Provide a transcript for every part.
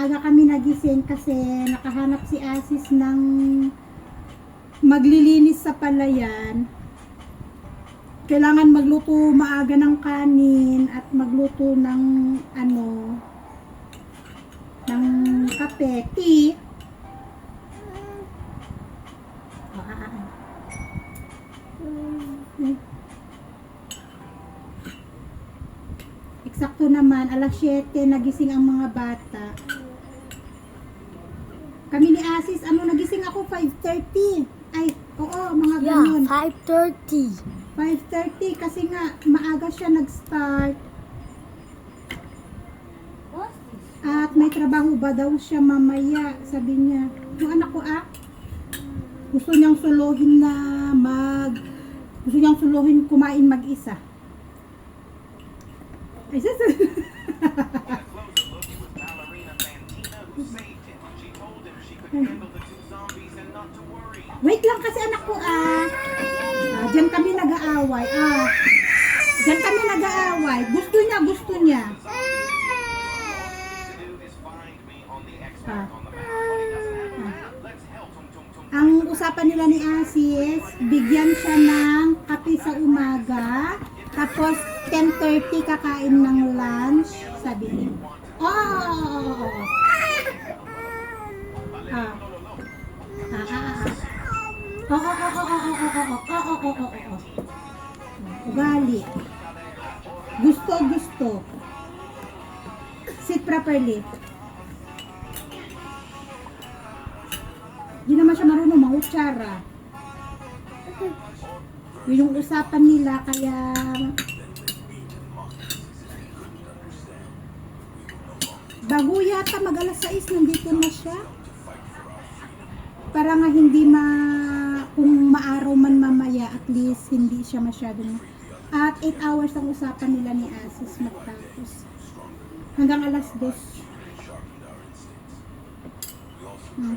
maaga kami nagising kasi nakahanap si Asis ng maglilinis sa palayan. Kailangan magluto maaga ng kanin at magluto ng ano ng kape, tea. Oh. Eksakto naman, alas 7, nagising ang mga bata. Kami ni Asis, ano, nagising ako 5.30. Ay, oo, mga ganun. Yeah, 5.30. 5.30 kasi nga, maaga siya nag-start. At may trabaho ba daw siya mamaya, sabi niya. Yung anak ko, ah, gusto niyang suluhin na mag, gusto niyang suluhin kumain mag-isa. Ay, sus- Wait lang kasi anak ko ah. ah diyan kami nag-aaway. Ah. Diyan kami nag-aaway. Gusto niya, gusto niya. Ah. ah. Ang usapan nila ni Asis, bigyan siya ng kape sa umaga, tapos 10.30 kakain ng lunch, sabi niya. Oo, oh. oh, oh, oh Ugali. Gusto, gusto. Sit properly. Hindi naman siya marunong mangutsara. Yun yung usapan nila, kaya... Bago yata mag alas 6, nandito na siya. Para nga hindi ma... Kung maaraw man mamaya, at least hindi siya masyadong... At 8 hours ang usapan nila ni Asis magtapos. Hanggang alas 2. Hmm.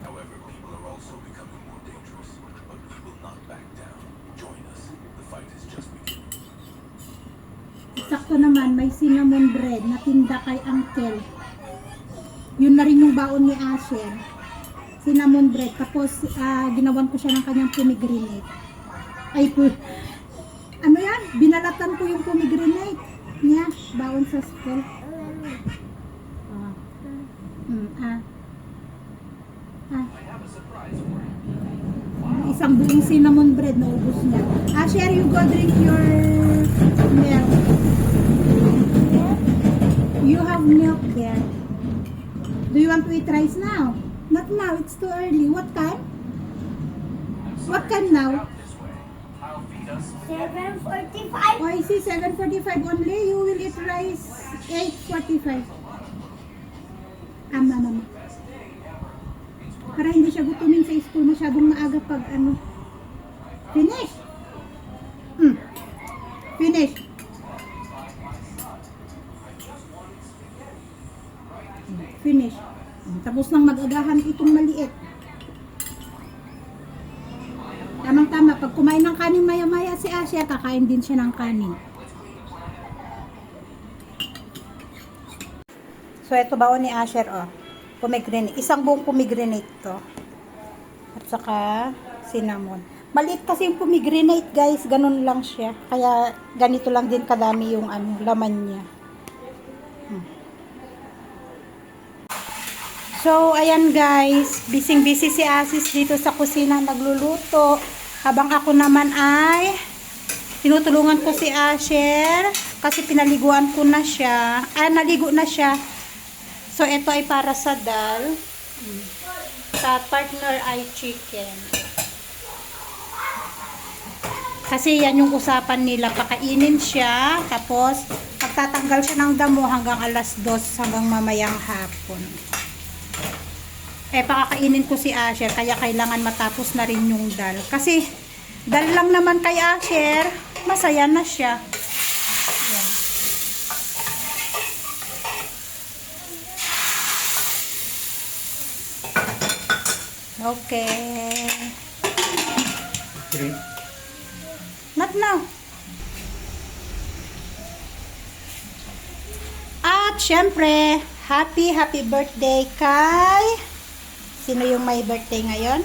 However, people are also becoming more dangerous, but will not back down. Join us. The fight is just beginning. Sakto naman, may cinnamon bread na tinda kay Uncle. Yun na rin yung baon ni Asher. Cinnamon bread. Tapos, ah, ginawan ko siya ng kanyang pomegranate. Ay, po. Ano yan? Binalatan ko yung pomegranate niya. Baon sa school. Ah. Mm, ah. Ah. Isang buong cinnamon bread na ubos niya. Asher, you go drink your milk. You have milk there. Do you want to eat rice now? Not now, it's too early. What time? What time now? This way. I'll feed us. 7.45. Oh, I see 7.45 only. You will eat rice 8.45. Ama naman. Para hindi siya gutumin sa school masyadong maaga pag ano. Finish! Tapos nang mag-agahan itong maliit. Tamang-tama, pag kumain ng kanin maya-maya si Asya, kakain din siya ng kanin. So, ito baon ni Asher, oh. Pomegranate. Isang buong pomegranate to. At saka, cinnamon. Maliit kasi yung pomegranate, guys. Ganun lang siya. Kaya, ganito lang din kadami yung ano, laman niya. So, ayan guys. Bising-busy si Asis dito sa kusina nagluluto. Habang ako naman ay tinutulungan ko si Asher kasi pinaliguan ko na siya. Ah, naligo na siya. So, ito ay para sa dal. Sa partner ay chicken. Kasi yan yung usapan nila. Pakainin siya. Tapos, pagtatanggal siya ng damo hanggang alas 2 hanggang mamayang hapon. Eh, pakakainin ko si Asher. Kaya kailangan matapos na rin yung dal. Kasi, dal lang naman kay Asher. Masaya na siya. Okay. Not now. Ah, syempre, happy, happy birthday kay... Sino yung may birthday ngayon?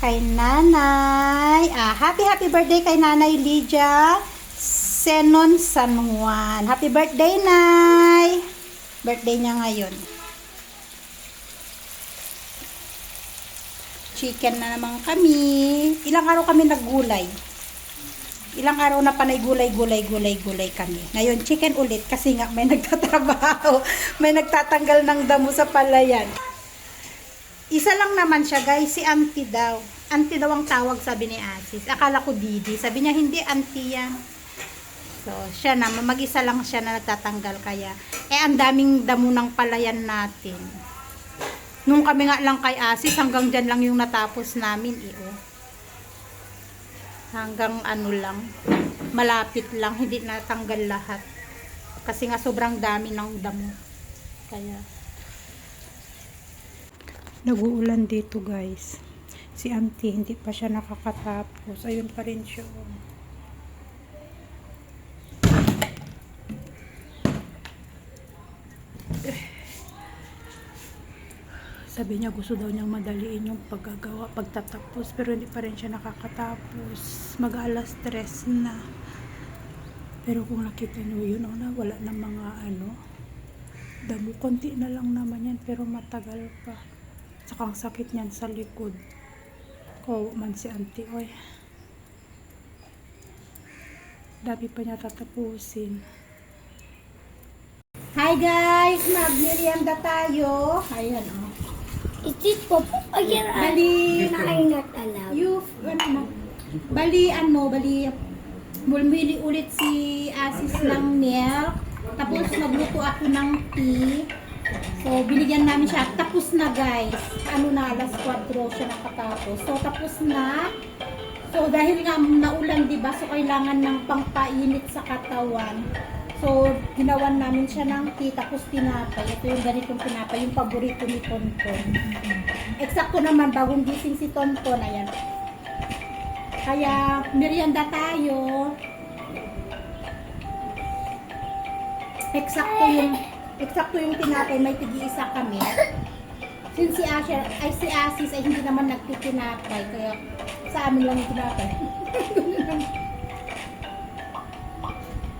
Kay Nanay. Ah, happy, happy birthday kay Nanay Lydia Senon San Juan. Happy birthday, Nay! Birthday niya ngayon. Chicken na naman kami. Ilang araw kami naggulay. Ilang araw na panay gulay, gulay, gulay, gulay kami. Ngayon, chicken ulit kasi nga may nagtatrabaho. May nagtatanggal ng damo sa palayan. Isa lang naman siya, guys. Si auntie daw. Auntie daw ang tawag, sabi ni Asis. Akala ko Didi. Sabi niya, hindi auntie yan. So, siya na. Mag-isa lang siya na nagtatanggal kaya. Eh, ang daming damo ng palayan natin. Nung kami nga lang kay Asis, hanggang dyan lang yung natapos namin. Eh, oh. Hanggang ano lang. Malapit lang. Hindi natanggal lahat. Kasi nga sobrang dami ng damo. Kaya, Nag-uulan dito guys. Si auntie hindi pa siya nakakatapos. Ayun pa rin siya. oh. Sabi niya gusto daw niyang madaliin yung paggagawa, pagtatapos. Pero hindi pa rin siya nakakatapos. Mag-alas stress na. Pero kung nakita niyo yun, oh, na wala na mga ano, damo. Konti na lang naman yan, pero matagal pa. Saka ang sakit niyan sa likod. Kawawa man si auntie, oy. Dami pa niya tatapusin. Hi guys! Mag-merienda tayo. Ayan, oh. Is it Popo? Again, I, Bali, I'm not allowed. you, ano mo? Bali, ano, bali, bumili ulit si Asis ng milk. Tapos, nagluto ako ng tea. So, binigyan namin siya. Tapos na, guys. Ano na, alas 4 siya nakatapos. So, tapos na. So, dahil nga naulan, di ba? So, kailangan ng pangpainit sa katawan. So, ginawan namin siya ng tea, tapos tinapay. Ito yung ganitong tinapay, yung paborito ni Tonton. Eksakto naman, bagong gising si Tonton, ayan. Kaya, merienda tayo. Eksakto yung, eksakto yung tinapay, may tigi-isa kami. Since si Asher, ay si Asis ay hindi naman nagtitinapay, kaya sa amin lang yung tinapay.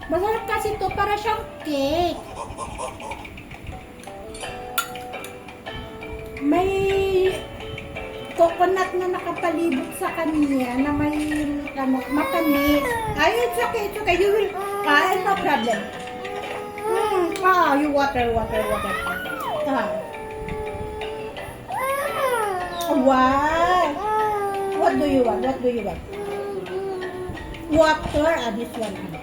Masarap kasi to para siyang cake. May coconut na nakapalibot sa kanya na may ano, matamis. Ay, it's okay, it's okay. You will, ah, no problem. Ah, you water, water, water. Ah. Why? What do you want? What do you want? Water, ah, this one. ah.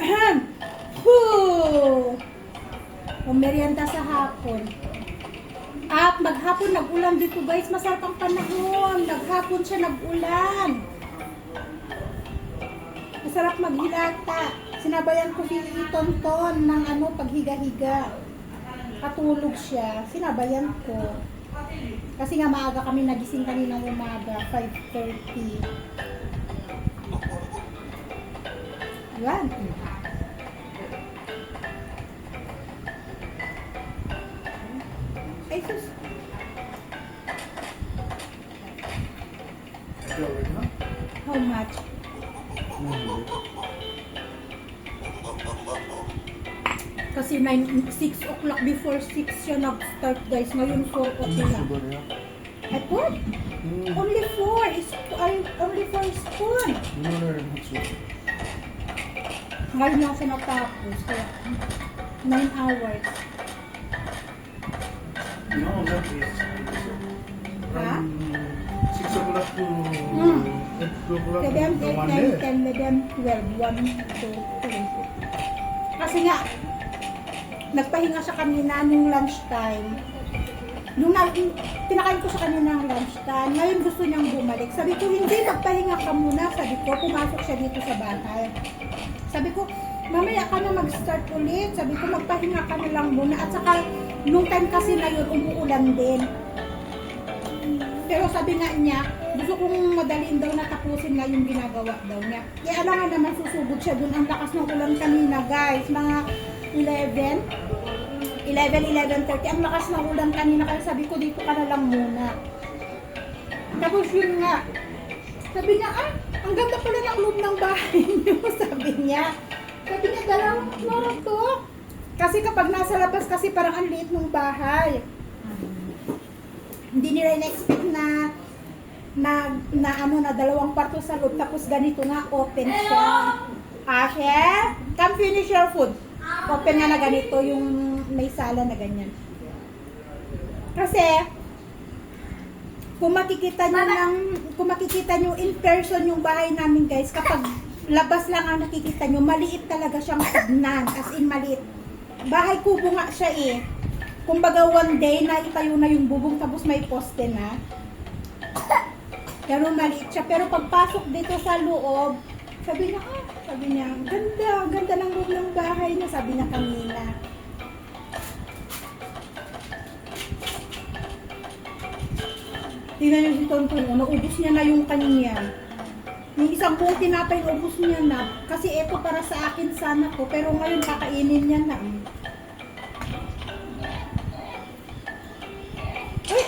Ahem. Whew. Pumerienda sa hapon. At maghapon nag-ulan dito guys. Masarap ang panahon. Naghapon siya nag-ulan. Masarap maghilata. Sinabayan ko si Tonton ng ano, paghiga-higa. Katulog siya. Sinabayan ko. Kasi nga maaga kami nagising kanina umaga. 5.30. Yan. Kasi 9, 6 o'clock before 6 siya nag-start guys. Ngayon 4 o'clock. I put only 4 is I only 4 spoon. Ngayon lang siya natapos. Kaya 9 hours. No, that is Ha? from 6 o'clock to Hmm. 8 o'clock. 7, the 8, one 9, day. 10, 11, 12, 1, 2, 3. Kasi nga, nagpahinga siya kanina nung lunchtime. Nung na, pinakain ko sa kanina ng lunchtime, ngayon gusto niyang bumalik. Sabi ko, hindi, magpahinga ka muna. Sabi ko, pumasok siya dito sa bahay. Sabi ko, mamaya ka na mag-start ulit. Sabi ko, magpahinga ka na lang muna. At saka, nung time kasi na yun, umuulan din. Pero sabi nga niya, gusto kong madaliin daw na tapusin nga yung ginagawa daw niya. Kaya alam nga naman susugod siya dun. Ang lakas ng ulan kanina guys. Mga 11. 11, 11.30. Ang lakas ng ulan kanina. Kaya sabi ko dito ka na lang muna. Tapos yun nga. Sabi niya, ah, ang ganda pala ng loob ng bahay niyo. sabi niya. Sabi niya, dalawang floor to. Kasi kapag nasa labas kasi parang ang liit ng bahay hindi nila in-expect na na, na ano na dalawang kwarto sa loob tapos ganito nga open siya. Ashe, come finish your food. Open nga na ganito yung may sala na ganyan. Kasi kung makikita nyo ng, kung makikita nyo in person yung bahay namin guys, kapag labas lang ang nakikita nyo, maliit talaga siyang tignan, as in maliit. Bahay kubo nga siya eh. Kumbaga one day na itayo na yung bubong tapos may poste na. Ganun maliit siya. Pero pagpasok dito sa loob, sabi niya, ah, sabi niya, ganda, ganda ng loob ng bahay niya, sabi niya kanina. Tingnan niyo si Tonton, oh, naubos niya na yung kanya. Yung isang buong tinapay, naubos niya na. Kasi ito para sa akin sana ko, pero ngayon kakainin niya na. Ay!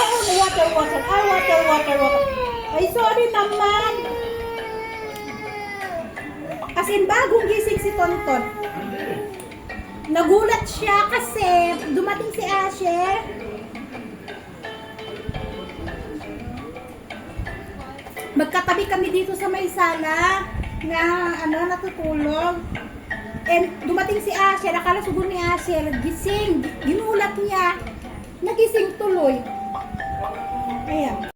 Ah, water, water. Ah, water, water, water. Ay, sorry naman. As in, bagong gising si Tonton. Nagulat siya kasi dumating si Asher. Magkatabi kami dito sa may sala na ano, natutulog. And dumating si Asher, akala siguro ni Asher, gising, ginulat niya, nagising tuloy. Ayan.